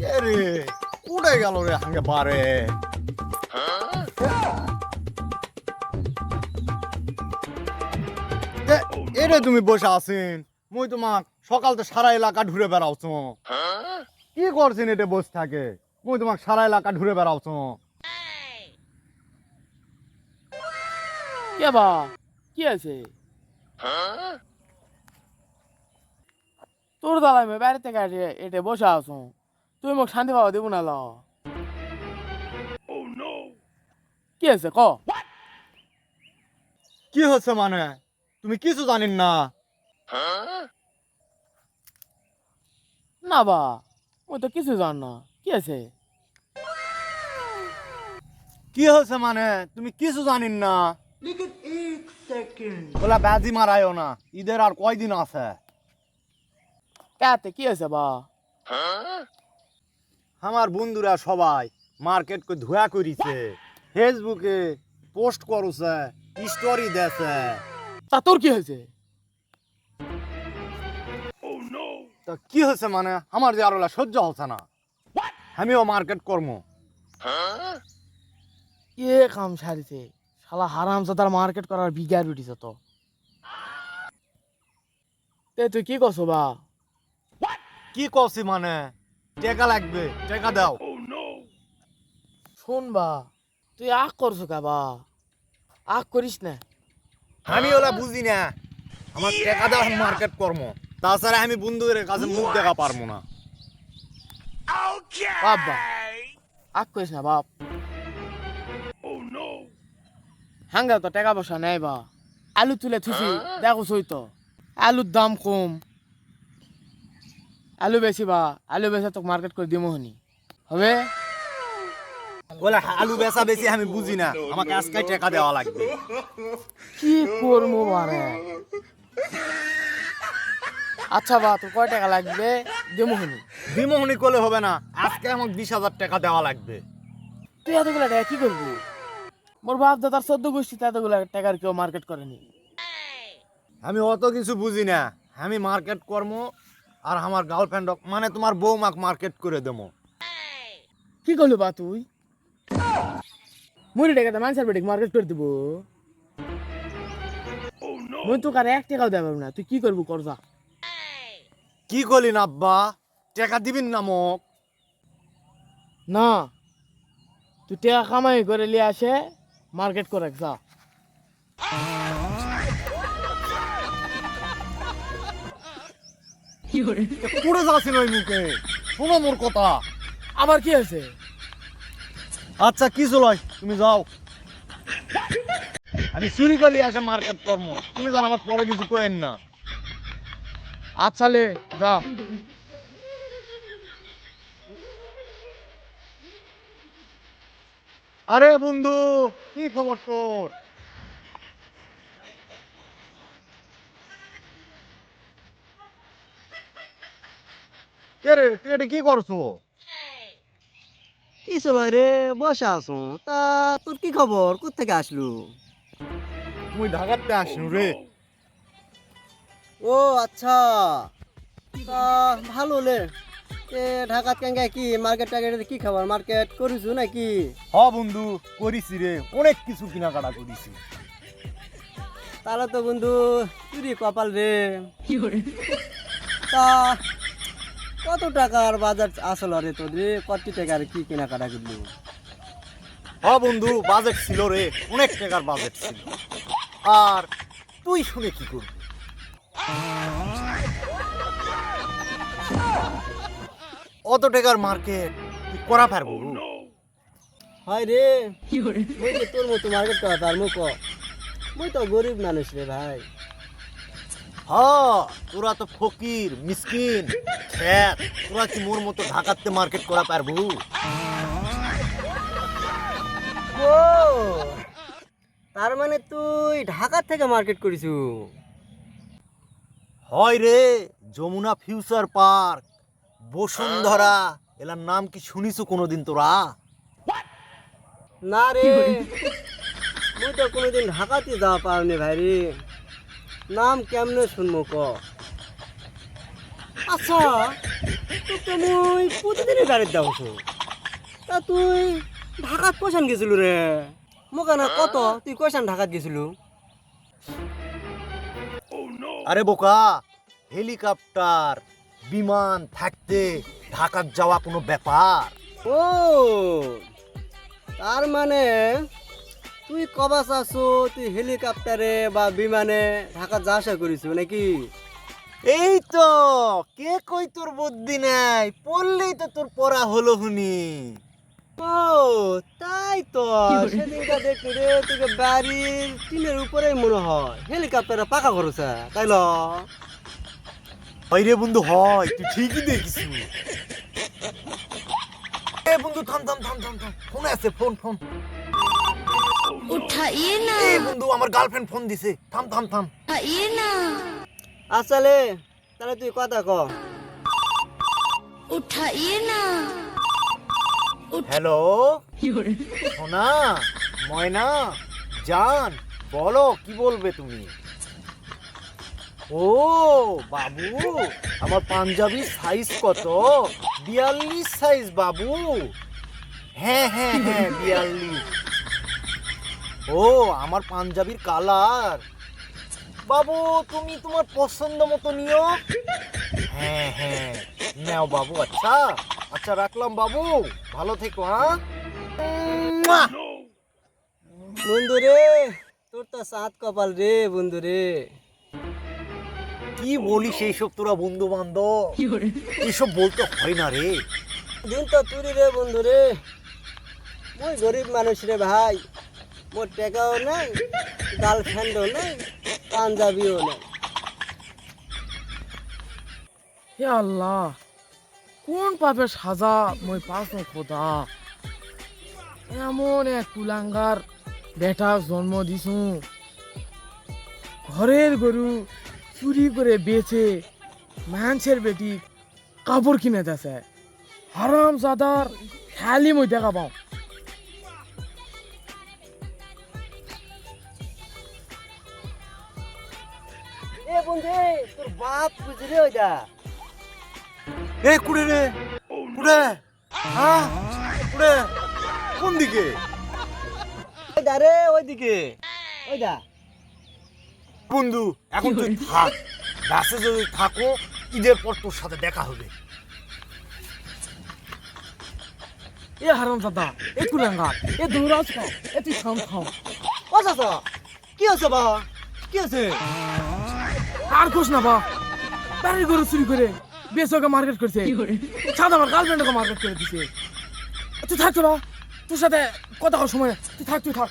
কে রে উড়ে গেল রে হাঙ্গে পারে? এরে তুমি বসে আছেন? মুই তোমাক সকাল তো সারা এলাকা ঘুরে বেড়াওছ। কি করছেন এটা বসে থাকে? মুই তোমাক সারা এলাকা ঘুরে বেড়াওছ। কে বা? কি আছে তোর আমি বাইরে থেকে এটে বসে আছো। তুই মোক শান্তি পাব দিব না কি আছে ক? কি হচ্ছে মানে? তুমি কিছু জানেন না। না বা ওই তো কিছু জান না। কি আছে কি হচ্ছে মানে? তুমি কিছু জানেন না। বলা ব্যাজি মারায়ও না। ঈদের আর কয়দিন আছে। কাতে কি আছে বা? আমার বন্ধুরা সবাই মার্কেট কো ধোয়া করিছে ফেসবুকে পোস্ট করছে স্টোরি দেছে। তা তোর কি হয়েছে? তো কি হচ্ছে মানে? আমার যে আরও সহ্য হচ্ছে না। আমিও মার্কেট কর্ম। এ কাম সারিছে। শালা হারাম তার মার্কেট করার বিঘার উঠিছে তো। তে তুই কি করছ বা? কি করছি মানে? টাকা লাগবে টাকা দাও। শোন বা তুই আগ করছ কা বা? আগ করিস না। আমি ওলা বুঝি না। আমার টাকা দাও মার্কেট কর্ম। তাছাড়া আমি বন্ধুদের কাছে মুখ দেখা পারব না। বাপ বা আগ করিস না বাপ। হাঙ্গা তো টাকা পয়সা নেই বা। আলু তুলে থুসি দেখো সই তো আলুর দাম কম। আলু বেশি বা আলু বেচে তোকে মার্কেট করে দিমো হনি হবে? বলে আলু বেচা বেশি আমি বুঝি না। আমাকে আজকে টাকা দেওয়া লাগবে। কি করব বারে আচ্ছা বা তোর কয় টাকা লাগবে? দিমো হনি বিমোহনি করলে হবে না। আজকে আমাকে বিশ হাজার টাকা দেওয়া লাগবে। তুই এতগুলো টাকা কি করবি? মোর বাপ দাদার চোদ্দ গোষ্ঠীতে এতগুলো টাকার কেউ মার্কেট করেনি আমি অত কিছু বুঝি না। আমি মার্কেট কর্ম আর আমার গার্লফ্রেন্ড মানে তোমার বৌমাক মার্কেট করে দেবো। কি করলি বা তুই? মুড়ি টাকাতে মানুষের বেটিক মার্কেট করে দিব। মুই তোকে আর এক টাকাও দেব না। তুই কি করবি কর যা। কি করলি না আব্বা? টাকা দিবিন না মোক? না। তুই টাকা কামাই করে নিয়ে আসে মার্কেট করে যা। পুরো যাচ্ছিল ওই মুখে। শোনো মোর কথা। আবার কি আছে আচ্ছা কি তুমি যাও। আমি চুরি করলি আসে মার্কেট কর্ম। তুমি জানো আমার পরে কিছু কেন না। আচ্ছা লে যা আরে, বন্ধু, কি খবর তোর? কে রে তুই এটা কি করছ? কিছু ভাই রে বসে আছো। তা তোর কি খবর? কোথেকে আসলু? তুই ঢাকাতে আসনু রে। ও আচ্ছা। তা ভালো লে। এ ঢাকাত কেঙ্গা কি মার্কেট টার্গেটে কি খাবার মার্কেট করিছু নাকি? হ বন্ধু করিছি রে। অনেক কিছু কেনাকাটা করিছি। তাহলে তো বন্ধু চুরি কপাল রে। তা কত টাকার বাজার আসল রে তোর রে কত টাকার কি কেনাকাটা করলু? হ বন্ধু বাজেট ছিল রে অনেক টাকার বাজেট ছিল। আর তুই শুনে কি করবি? অত টাকার মার্কেট তুই করা পারব হয় রে। তোর মতো মার্কেট করা পার মুখ। মুই তো গরিব মানুষ রে ভাই। হ তোরা তো ফকির মিসকিন। খ্যাত তোরা কি মোর মতো ঢাকাতে মার্কেট করা পারব? ও তার মানে তুই ঢাকা থেকে মার্কেট করিছু? হয় রে যমুনা ফিউচার পার্ক। বসুন্ধরা এলার নাম কি শুনিছো কোনোদিন তোরা? না রে মুই তো কোনোদিন ঢাকাতে যাওয়া পারিনি ভাই রে নাম কেমনে শুনব ক? আচ্ছা তো মুই প্রতিদিনই গাড়ির দাও তা তুই ঢাকাত কয়সান গেছিল রে? মোক না কত? তুই কয়সান ঢাকাত গেছিল? আরে বোকা হেলিকপ্টার বিমান থাকতে ঢাকাত যাওয়া কোনো ব্যাপার? ও তার মানে তুই কবা চাচ্ছ তুই হেলিকপ্টারে বা বিমানে ঢাকা যা আসা করিস নাকি এই তো কে কই তোর বুদ্ধি নাই? পড়লেই তো তোর পড়া হলো হুনি ও তাই তো সেদিনটা দেখতে রে তোকে বাড়ির টিনের উপরেই মনে হয়। হেলিকপ্টারে পাকা করছে তাই ল। হয় রে বন্ধু হয় তুই ঠিকই দেখিস এ বন্ধু থাম থাম থাম থাম থাম ফোন আছে ফোন ফোন। উঠাইয়ে না। এই বন্ধু আমার গার্লফ্রেন্ড ফোন দিছে। থাম থাম থাম। উঠাইয়ে না। তাহলে তুই কথা উঠাইয়ে না। হ্যালো সোনা ময়না জান বলো কি বলবে তুমি? ও বাবু আমার পাঞ্জাবি সাইজ কত? বিয়াল্লিশ সাইজ বাবু। হ্যাঁ হ্যাঁ হ্যাঁ বিয়াল্লিশ। ও আমার পাঞ্জাবির কালার। বাবু তুমি তোমার পছন্দ মতো নিও। হ্যাঁ হ্যাঁ নাও বাবু আচ্ছা। আচ্ছা রাখলাম বাবু। ভালো থেকো হ্যাঁ! বন্ধু রে তোর তো সাত কপাল রে বন্ধু রে। কি বলিস এইসব তোরা বন্ধু বান্ধব? এইসব বলতে হয় না রে। দিন তো তুরি রে বন্ধু রে। মুই গরিব মানুষ রে ভাই। মোর টাকাও নাই, গার্লফ্রেন্ডও নাই, পাঞ্জাবিও নাই। হে আল্লাহ, কোন পাপের সাজা মই পাস খোদা? এমন এক কুলাঙ্গার বেটা জন্ম দিছু। ঘরের গরু চুরি করে বেচে মানুষের বেটি কাপড় কিনে দেছে। হারাম জাদার খালি মই দেখা পাও। এ বন্ধু তোর বাপ বুঝি ওইটা? এ কুড়ে রে কুড়ে হ্যাঁ? কুড়ে কোন দিকে? ওইটা রে ওইদিকে ওইটা। বন্ধু এখন তুই থাক। বাসে যদি থাকো ঈদের পর তোর সাথে দেখা হবে। এ হারাম জাদা এ কুলাঙ্গার এ দৌড়াস খাও এ তুই খাও ও কি আছে বা কি আছে আর কোষ না বা বাড়ির গরু চুরি করে বেসরকে মার্কেট করছে। সাদা আমার গার্লফ্রেন্ডকে মার্কেট করে দিছে। তুই থাকতো না তোর সাথে কথা কর সময় তুই থাক তুই থাক।